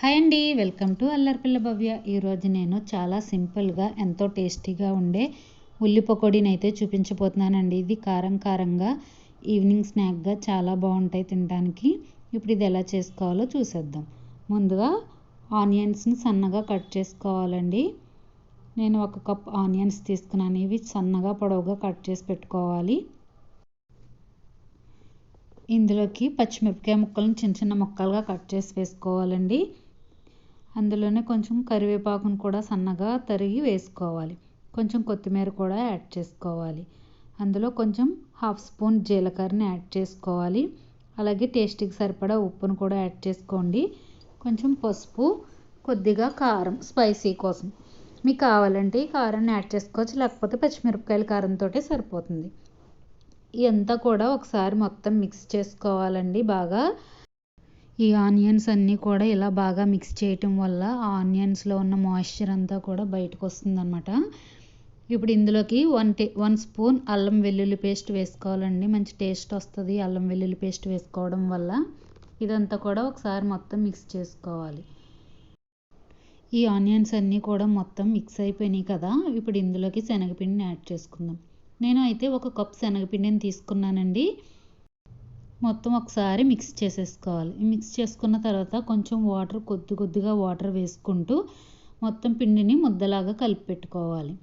Hi అండి welcome to అల్లరిపిల్ల భవ్య. ఈరోజు నేను చాలా సింపుల్గా ఎంతో టేస్టీగా ఉండే ఉల్లి పకోడీని అయితే చూపించబోతున్నానండి. ఇది కారం కారంగా ఈవినింగ్ స్నాక్గా చాలా బాగుంటాయి తినడానికి. ఇప్పుడు ఇది ఎలా చేసుకోవాలో చూసేద్దాం. ముందుగా ఆనియన్స్ని సన్నగా కట్ చేసుకోవాలండి. నేను ఒక కప్ ఆనియన్స్ తీసుకున్నాను. ఇవి సన్నగా పొడవుగా కట్ చేసి పెట్టుకోవాలి. ఇందులోకి పచ్చిమిరపకాయ ముక్కలను చిన్న చిన్న ముక్కలుగా కట్ చేసి వేసుకోవాలండి. అందులోనే కొంచెం కరివేపాకును కూడా సన్నగా తరిగి వేసుకోవాలి. కొంచెం కొత్తిమీర కూడా యాడ్ చేసుకోవాలి. అందులో కొంచెం హాఫ్ స్పూన్ జీలకర్రని యాడ్ చేసుకోవాలి. అలాగే టేస్ట్కి సరిపడా ఉప్పును కూడా యాడ్ చేసుకోండి. కొంచెం పసుపు కొద్దిగా కారం స్పైసీ కోసం. మీకు కావాలంటే ఈ కారాన్ని యాడ్ చేసుకోవచ్చు లేకపోతే పచ్చిమిరపకాయల కారంతో సరిపోతుంది. ఇదంతా కూడా ఒకసారి మొత్తం మిక్స్ చేసుకోవాలండి బాగా. ఈ ఆనియన్స్ అన్నీ కూడా ఇలా బాగా మిక్స్ చేయటం వల్ల ఆ ఆనియన్స్లో ఉన్న మాయిశ్చర్ అంతా కూడా బయటకు వస్తుందన్నమాట ఇప్పుడు ఇందులోకి వన్ టే వన్ స్పూన్ అల్లం వెల్లుల్లి పేస్ట్ వేసుకోవాలండి. మంచి టేస్ట్ వస్తుంది అల్లం వెల్లుల్లి పేస్ట్ వేసుకోవడం వల్ల. ఇదంతా కూడా ఒకసారి మొత్తం మిక్స్ చేసుకోవాలి. ఈ ఆనియన్స్ అన్నీ కూడా మొత్తం మిక్స్ అయిపోయినాయి కదా. ఇప్పుడు ఇందులోకి శనగపిండిని యాడ్ చేసుకుందాం. నేను అయితే ఒక కప్ శనగపిండిని తీసుకున్నానండి. మొత్తం ఒకసారి మిక్స్ చేసేసుకోవాలి. మిక్స్ చేసుకున్న తర్వాత కొంచెం వాటర్ కొద్ది కొద్దిగా వాటర్ వేసుకుంటూ మొత్తం పిండిని ముద్దలాగా కలిపి పెట్టుకోవాలి.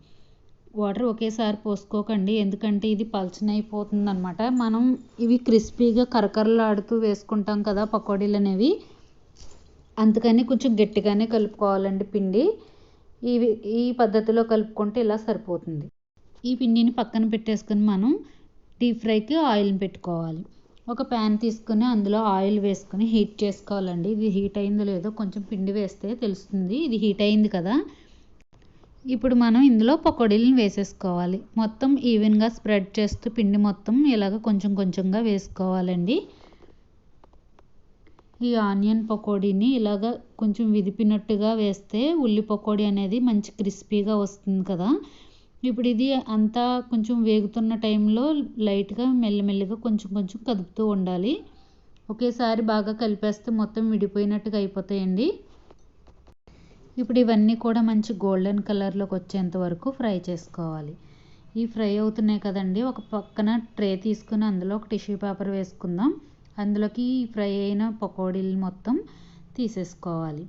వాటర్ ఒకేసారి పోసుకోకండి. ఎందుకంటే ఇది పలచనైపోతుంది అనమాట మనం ఇవి క్రిస్పీగా కరకరలాడుతూ వేసుకుంటాం కదా పకోడీలు అనేవి. అందుకని కొంచెం గట్టిగానే కలుపుకోవాలండి పిండి. ఇవి ఈ పద్ధతిలో కలుపుకుంటే ఇలా సరిపోతుంది. ఈ పిండిని పక్కన పెట్టేసుకొని మనం డీప్ ఫ్రైకి ఆయిల్ని పెట్టుకోవాలి. ఒక ప్యాన్ తీసుకుని అందులో ఆయిల్ వేసుకొని హీట్ చేసుకోవాలండి. ఇది హీట్ అయిందో లేదో కొంచెం పిండి వేస్తే తెలుస్తుంది. ఇది హీట్ అయింది కదా. ఇప్పుడు మనం ఇందులో పకోడీలను వేసేసుకోవాలి. మొత్తం ఈవెన్గా స్ప్రెడ్ చేస్తూ పిండి మొత్తం ఇలాగ కొంచెం కొంచెంగా వేసుకోవాలండి. ఈ ఆనియన్ పకోడీని ఇలాగ కొంచెం విదిపినట్టుగా వేస్తే ఉల్లి పకోడీ అనేది మంచి క్రిస్పీగా వస్తుంది కదా. ఇప్పుడు ఇది అంతా కొంచెం వేగుతున్న టైంలో లైట్గా మెల్లమెల్లగా కొంచెం కొంచెం కదుపుతూ ఉండాలి. ఒకేసారి బాగా కలిపేస్తే మొత్తం విడిపోయినట్టుగా అయిపోతాయండి. ఇప్పుడు ఇవన్నీ కూడా మంచి గోల్డెన్ కలర్లోకి వచ్చేంత వరకు ఫ్రై చేసుకోవాలి. ఈ ఫ్రై అవుతున్నాయి కదండి. ఒక పక్కన ట్రే తీసుకుని అందులో ఒక టిష్యూ పేపర్ వేసుకుందాం. అందులోకి ఫ్రై అయిన పకోడీలు మొత్తం తీసేసుకోవాలి.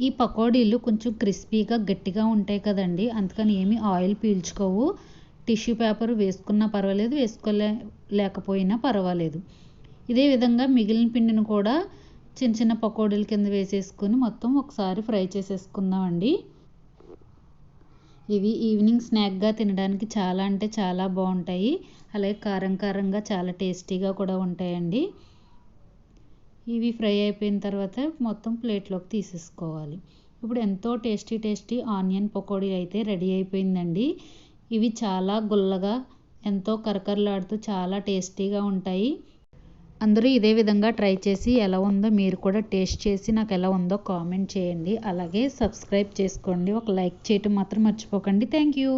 ఈ పకోడీలు కొంచెం క్రిస్పీగా గట్టిగా ఉంటాయి కదండి. అందుకని ఏమి ఆయిల్ పీల్చుకోవు. టిష్యూ పేపర్ వేసుకున్నా పర్వాలేదు వేసుకోలే లేకపోయినా పర్వాలేదు. ఇదే విధంగా మిగిలిన పిండిని కూడా చిన్న చిన్న పకోడీల కింద వేసేసుకొని మొత్తం ఒకసారి ఫ్రై చేసేసుకుందామండి. ఇవి ఈవినింగ్ స్నాక్గా తినడానికి చాలా అంటే చాలా బాగుంటాయి. అలాగే కారం కారంగా చాలా టేస్టీగా కూడా ఉంటాయండి. ఇవి ఫ్రై అయిపోయిన తర్వాత మొత్తం ప్లేట్లోకి తీసేసుకోవాలి. ఇప్పుడు ఎంతో టేస్టీ టేస్టీ ఆనియన్ పకోడీ అయితే రెడీ అయిపోయిందండి. ఇవి చాలా గుల్లగా ఎంతో కరకరలాడుతూ చాలా టేస్టీగా ఉంటాయి. అందరూ ఇదే విధంగా ట్రై చేసి ఎలా ఉందో మీరు కూడా టేస్ట్ చేసి నాకు ఎలా ఉందో కామెంట్ చేయండి. అలాగే సబ్స్క్రైబ్ చేసుకోండి. ఒక లైక్ చేయటం మాత్రం మర్చిపోకండి. Thank you.